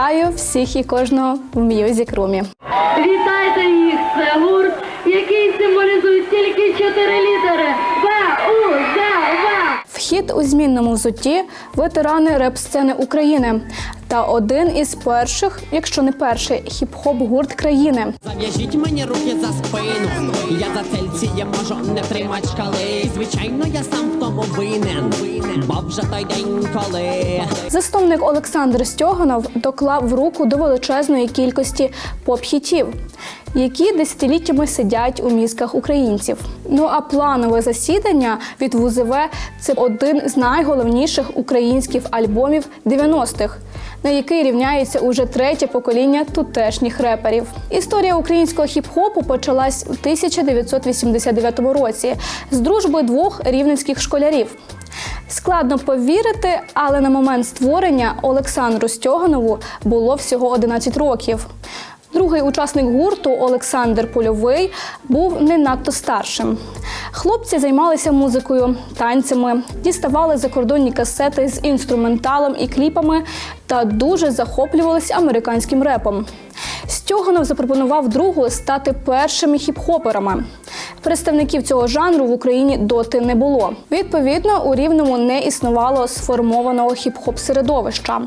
Вітаю всіх і кожного в Music Room. Вітайте їх! Це гурт, який символізує тільки чотири літери. В, У. Вхід у змінному взутті ветерани реп-сцени України та один із перших, якщо не перший, хіп-хоп гурт країни. Зав'яжіть мені руки за спину. Я за цельці я можу не тримати шкали. Звичайно, я сам в тому винен. Бо вже той день, коли Засновник Олександр Стьоганов доклав руку до величезної кількості поп-хітів, які десятиліттями сидять у мізках українців. Ну а планове засідання від ВУЗВ це один з найголовніших українських альбомів 90-х, на який рівняється уже третє покоління тутешніх реперів. Історія українського хіп-хопу почалась у 1989 році з дружби двох рівненських школярів. Складно повірити, але на момент створення Олександру Стьоганову було всього 11 років. Другий учасник гурту Олександр Польовий був не надто старшим. Хлопці займалися музикою, танцями, діставали закордонні касети з інструменталом і кліпами та дуже захоплювалися американським репом. Стьоганов запропонував другу стати першими хіп-хоперами. Представників цього жанру в Україні доти не було. Відповідно, у рівному не існувало сформованого хіп-хоп середовища.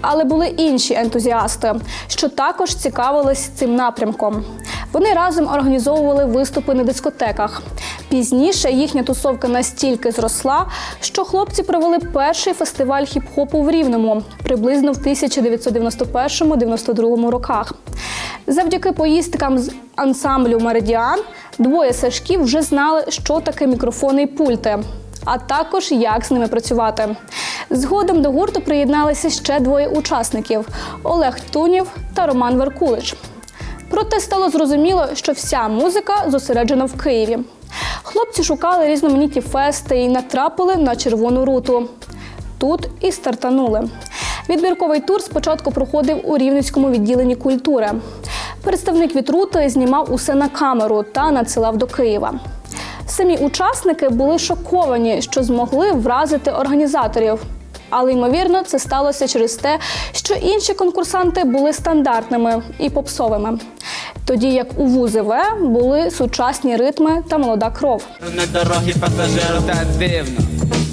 Але були інші ентузіасти, що також цікавились цим напрямком. Вони разом організовували виступи на дискотеках. Пізніше їхня тусовка настільки зросла, що хлопці провели перший фестиваль хіп-хопу в Рівному приблизно в 1991-92 роках. Завдяки поїздкам з ансамблю Меридіан двоє сашків вже знали, що таке мікрофони і пульти, а також як з ними працювати. Згодом до гурту приєдналися ще двоє учасників Олег Тунів та Роман Веркулич. Проте стало зрозуміло, що вся музика зосереджена в Києві. Хлопці шукали різноманітні фести і натрапили на червону руту. Тут і стартанули. Відбірковий тур спочатку проходив у Рівненському відділенні культури. Представник від рути знімав усе на камеру та надсилав до Києва. Самі учасники були шоковані, що змогли вразити організаторів. Але ймовірно, це сталося через те, що інші конкурсанти були стандартними і попсовими. Тоді як у ВУЗВ були сучасні ритми та молода кров. На дорогі пасажиру та дивно,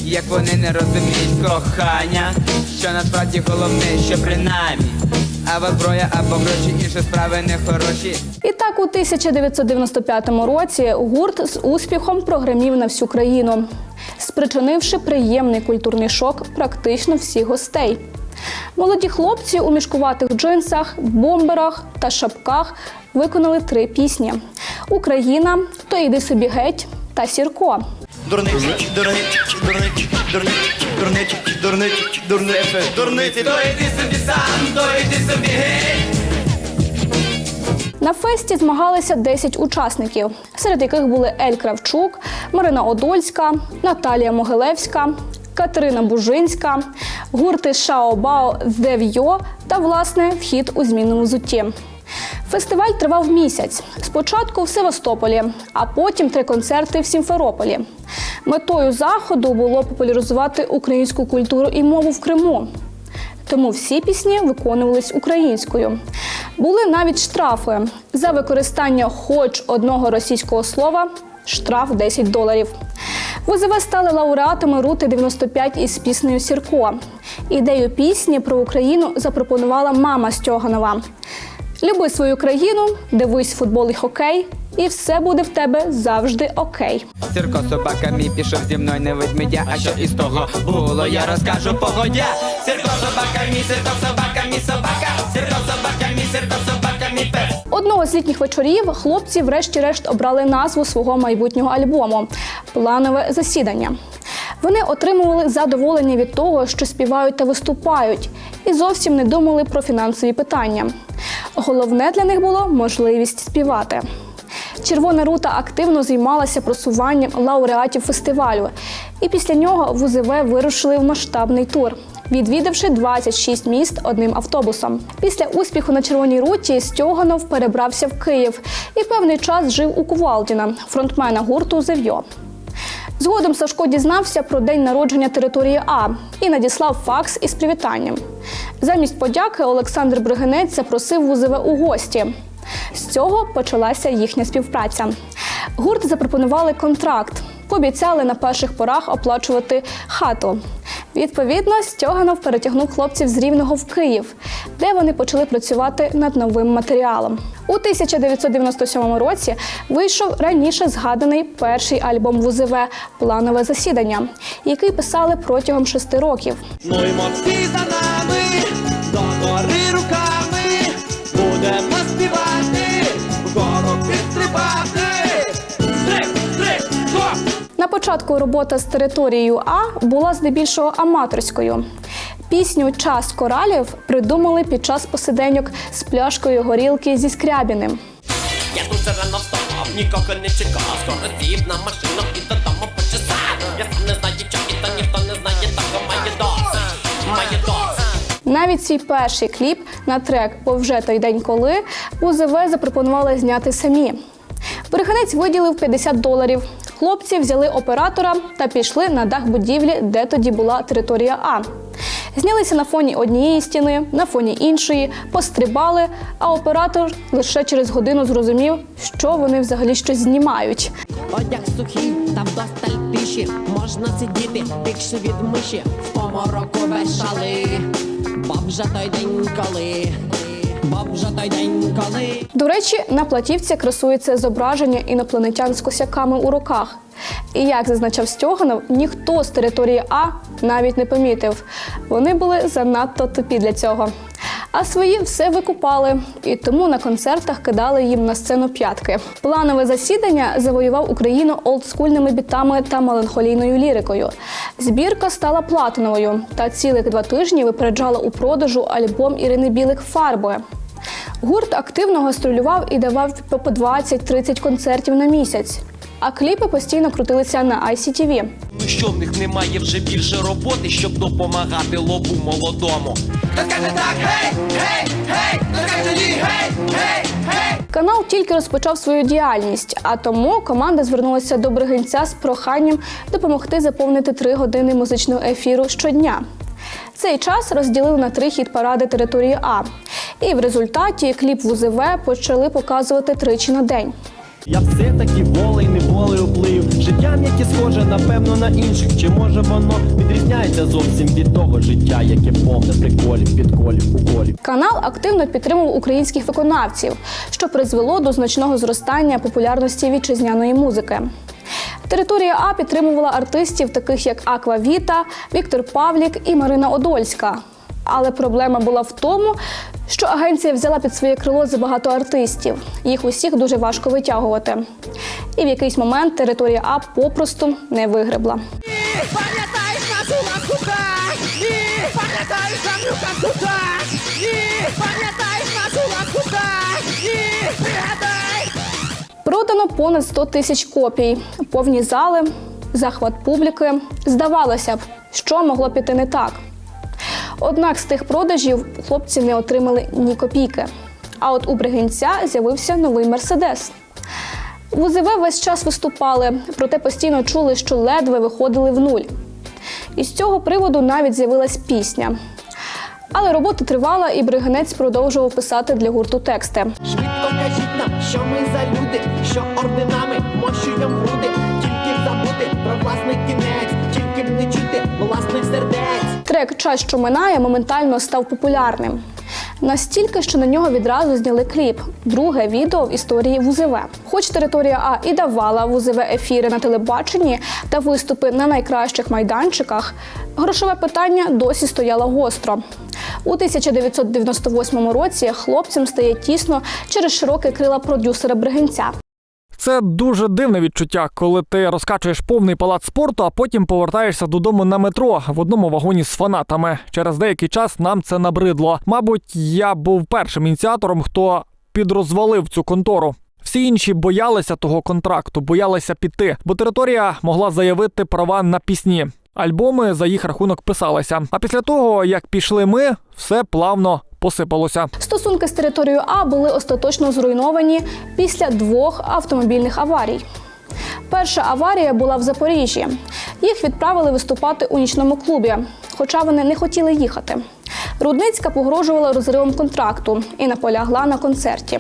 як вони не розуміють кохання, що насправді головне, що принаймні, або зброя, або гроші, інші справи не хороші. І так у 1995 році гурт з успіхом прогремів на всю країну, спричинивши приємний культурний шок практично всіх гостей. Молоді хлопці у мішкуватих джинсах, бомберах та шапках виконали три пісні: Україна, то йди собі геть та Сірко. Дурниці, дурниці, дурниці, дурниці, дурниці, дурниці, дурниці, дурниці. То йди собі сам, то йди собі геть. На фесті змагалися 10 учасників, серед яких були Ель Кравчук, Марина Одольська, Наталія Могилевська, Катерина Бужинська, гурти Шао-Бао Дев'йо та власне вхід у змінному взутті. Фестиваль тривав місяць. Спочатку в Севастополі, а потім три концерти в Сімферополі. Метою заходу було популяризувати українську культуру і мову в Криму. Тому всі пісні виконувались українською. Були навіть штрафи за використання хоч одного російського слова штраф 10 доларів. ВУЗВ стали лауреатами рути 95 із піснею Сірко. Ідею пісні про Україну запропонувала мама Стьоганова. Люби свою країну, дивись футбол і хокей, і все буде в тебе завжди окей. Сірко собака мій пішов зі мною не ведмедя, а що із того було, я розкажу погодя. Сірко собака мій, сірко собака мій собака, сірко собака мій, сірко собака мій пес. Одного з літніх вечорів хлопці, врешті-решт, обрали назву свого майбутнього альбому Планове засідання. Вони отримували задоволення від того, що співають та виступають, і зовсім не думали про фінансові питання. Головне для них було можливість співати. Червона рута активно займалася просуванням лауреатів фестивалю, і після нього ВУЗВ вирушили в масштабний тур, відвідавши 26 міст одним автобусом. Після успіху на червоній руті Стьоганов перебрався в Київ і певний час жив у Кувалдіна, фронтмена гурту Зев'йо. Згодом Сашко дізнався про день народження території А і надіслав факс із привітанням. Замість подяки Олександр Бригинець запросив Вузове у гості. З цього почалася їхня співпраця. Гурт запропонували контракт, пообіцяли на перших порах оплачувати хату. Відповідно, Стьоганов перетягнув хлопців з Рівного в Київ, де вони почали працювати над новим матеріалом. У 1997 році вийшов раніше згаданий перший альбом Вузове Планове засідання, який писали протягом шести років. Ну і початку робота з територією А була здебільшого аматорською. Пісню Час коралів придумали під час посиденьок з пляшкою горілки зі скрябіним. Я дуже рано встав, нікого не чекав, скоро сів на машину і додому почесав. Я сам не знаю, що і та ніхто не знає, так має досить, має досить. Навіть свій перший кліп на трек Бо вже той день коли УЗВ запропонували зняти самі. Береганець виділив 50 доларів. Хлопці взяли оператора та пішли на дах будівлі, де тоді була територія А. Знялися на фоні однієї стіни, на фоні іншої, пострибали, а оператор лише через годину зрозумів, що вони взагалі щось знімають. Одяг сухий та вдосталь тиші Можна сидіти більше від миші В помороку вешали Бо вже той день коли До речі, на платівці красується зображення інопланетян з косяками у руках. І як зазначав Стьоганов, ніхто з території А навіть не помітив. Вони були занадто тупі для цього. А свої все викупали, і тому на концертах кидали їм на сцену п'ятки. Планове засідання завоював Україну олдскульними бітами та меланхолійною лірикою. Збірка стала платиновою та цілих два тижні випереджала у продажу альбом Ірини Білик Фарби. Гурт активно гастролював і давав по 20-30 концертів на місяць. А кліпи постійно крутилися на ICTV. Ну що в них немає вже більше роботи, щоб допомагати лобу молодому. Та скаже так, гей, гей, гей, та скаже ні, гей, гей, гей. Канал тільки розпочав свою діяльність, а тому команда звернулася до Бригинця з проханням допомогти заповнити три години музичного ефіру щодня. Цей час розділили на три хіт-паради території А. І в результаті кліп в УЗВ почали показувати тричі на день. Я все таки волей неволею плив Життям, яке схоже, напевно, на інших Чи може воно відрізняється зовсім від того життя, яке повне приколів, підколів, уколів Канал активно підтримував українських виконавців, що призвело до значного зростання популярності вітчизняної музики. Територія А підтримувала артистів, таких як Аква Віта, Віктор Павлік і Марина Одольська. Але проблема була в тому, що агенція взяла під своє крило забагато артистів. Їх усіх дуже важко витягувати. І в якийсь момент територія А попросту не вигребла. Пам'ятаєш нашу ласку? Ні, пам'ятаєш Андрюха тута? Ні, пам'ятаєш нашу ласку? Ні, пригадай. Продано понад 100 тисяч копій, повні зали, захват публіки. Здавалося б, що могло піти не так. Однак з тих продажів хлопці не отримали ні копійки. А от у Бригинця з'явився новий мерседес. В УЗВ весь час виступали, проте постійно чули, що ледве виходили в нуль. І з цього приводу навіть з'явилась пісня. Але робота тривала, і Бригинець продовжував писати для гурту тексти. Швидко кажіть нам, що ми за люди, що орденами мощуєм груди, тільки забути про власний кінець, тільки б не чути власних сердець. Трек Час, що минає, моментально став популярним. Настільки, що на нього відразу зняли кліп друге відео в історії ВУЗВ. Хоч територія А і давала ВУЗВ ефіри на телебаченні та виступи на найкращих майданчиках, грошове питання досі стояло гостро. У 1998 році хлопцям стає тісно через широке крила продюсера Бригинця. Це дуже дивне відчуття, коли ти розкачуєш повний палац спорту, а потім повертаєшся додому на метро в одному вагоні з фанатами. Через деякий час нам це набридло. Мабуть, я був першим ініціатором, хто підрозвалив цю контору. Всі інші боялися того контракту, боялися піти, бо територія могла заявити права на пісні. Альбоми за їх рахунок писалися. А після того, як пішли ми, все плавно посипалося. Стосунки з територією А були остаточно зруйновані після двох автомобільних аварій. Перша аварія була в Запоріжжі. Їх відправили виступати у нічному клубі, хоча вони не хотіли їхати. Рудницька погрожувала розривом контракту і наполягла на концерті.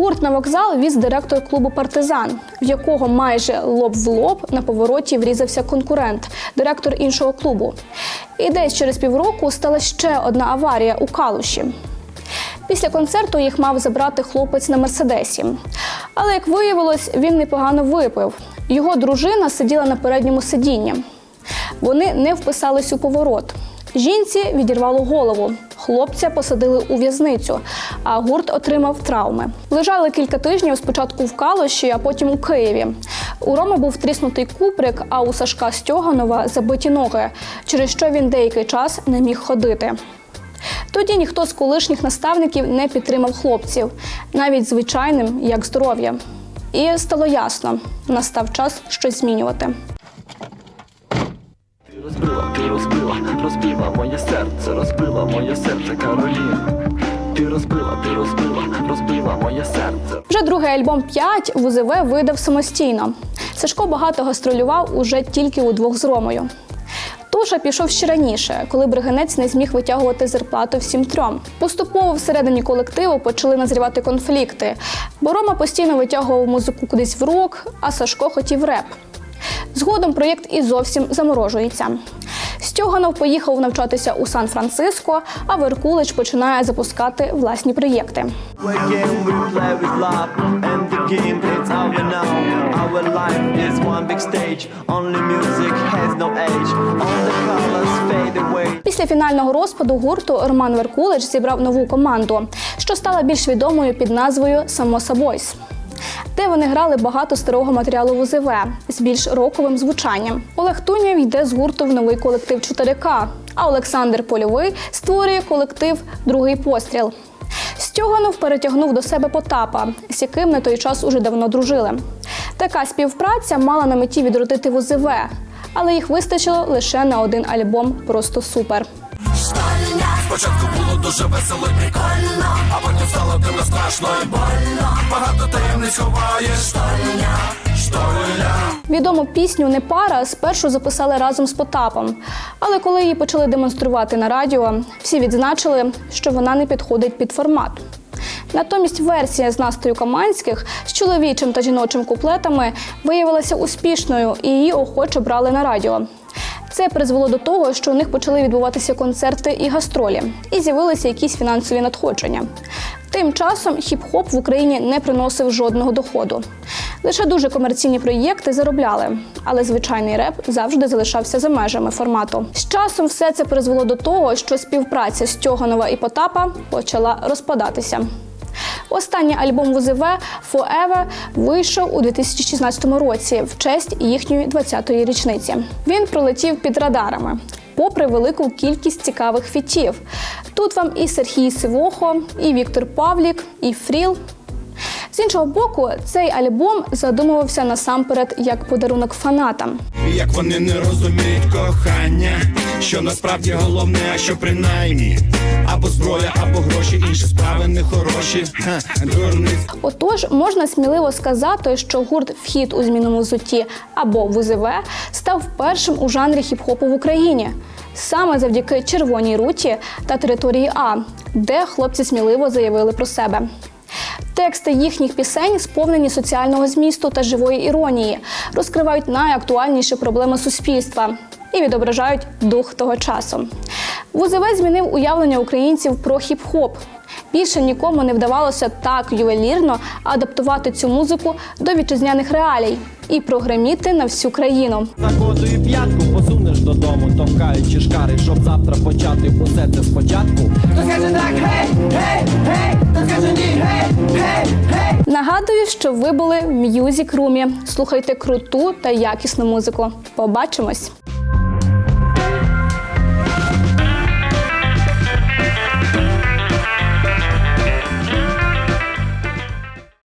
Гурт на вокзал віз директор клубу Партизан, в якого майже лоб в лоб на повороті врізався конкурент, директор іншого клубу. І десь через півроку стала ще одна аварія у Калуші. Після концерту їх мав забрати хлопець на мерседесі. Але як виявилось, він непогано випив. Його дружина сиділа на передньому сидінні. Вони не вписались у поворот. Жінці відірвало голову. Хлопця посадили у в'язницю, а гурт отримав травми. Лежали кілька тижнів спочатку в Калуші, а потім у Києві. У Роми був тріснутий куприк, а у Сашка Стьоганова забиті ноги, через що він деякий час не міг ходити. Тоді ніхто з колишніх наставників не підтримав хлопців, навіть звичайним як здоров'я. І стало ясно, настав час щось змінювати. Розбила, моє серце, розбила моє серце, Кароліна. Ти розбила, ти розбила, розбила моє серце. Вже другий альбом «5» ВУЗВ видав самостійно. Сашко багато гастролював уже тільки удвох з Ромою. Туша пішов ще раніше, коли бриганець не зміг витягувати зарплату всім трьом. Поступово всередині колективу почали назрівати конфлікти, бо Рома постійно витягував музику кудись в рок, а Сашко хотів реп. Згодом проєкт і зовсім заморожується. Стьоганов поїхав навчатися у Сан-Франциско, а Веркулич починає запускати власні проєкти. Після фінального розпаду гурту Роман Веркулич зібрав нову команду, що стала більш відомою під назвою Самоса Бойс. Де вони грали багато старого матеріалу в УЗВ з більш роковим звучанням. Олег Тунєв йде з гурту в новий колектив 4К, а Олександр Польовий створює колектив Другий постріл. Стьоганов перетягнув до себе Потапа, з яким на той час уже давно дружили. Така співпраця мала на меті відродити ВУЗВ, але їх вистачило лише на один альбом Просто супер. Спочатку було дуже весело і прикольно, а потім стало дивно страшно і больно. Багато таємниць. Штольня, штольня. Відому пісню Не пара спершу записали разом з Потапом. Але коли її почали демонструвати на радіо, всі відзначили, що вона не підходить під формат. Натомість версія з Настою Каманських з чоловічим та жіночим куплетами виявилася успішною і її охоче брали на радіо. Це призвело до того, що у них почали відбуватися концерти і гастролі, і з'явилися якісь фінансові надходження. Тим часом хіп-хоп в Україні не приносив жодного доходу. Лише дуже комерційні проєкти заробляли, але звичайний реп завжди залишався за межами формату. З часом все це призвело до того, що співпраця Стьоганова і Потапа почала розпадатися. Останній альбом ВУЗВ Forever вийшов у 2016 році в честь їхньої 20-ї річниці. Він пролетів під радарами. Попри велику кількість цікавих фітів. Тут вам і Сергій Сивохо, і Віктор Павлік, і Фріл. З іншого боку, цей альбом задумувався насамперед як подарунок фанатам. Як вони не розуміють кохання, що насправді головне, а що принаймні або зброя, або гроші, інші справи не хороші. Отож, можна сміливо сказати, що гурт Вхід у змінному взутті або ВУЗВ став першим у жанрі хіп-хопу в Україні. Саме завдяки червоній руті та території А, де хлопці сміливо заявили про себе. Тексти їхніх пісень сповнені соціального змісту та живої іронії, розкривають найактуальніші проблеми суспільства і відображають дух того часу. ВУЗВ змінив уявлення українців про хіп-хоп. Більше нікому не вдавалося так ювелірно адаптувати цю музику до вітчизняних реалій і прогреміти на всю країну. Закодую п'ятку, посунеш додому, товкаючи шкари, щоб завтра почати усе це спочатку. Нагадую, що ви були в М'юзік Румі. Слухайте круту та якісну музику. Побачимось!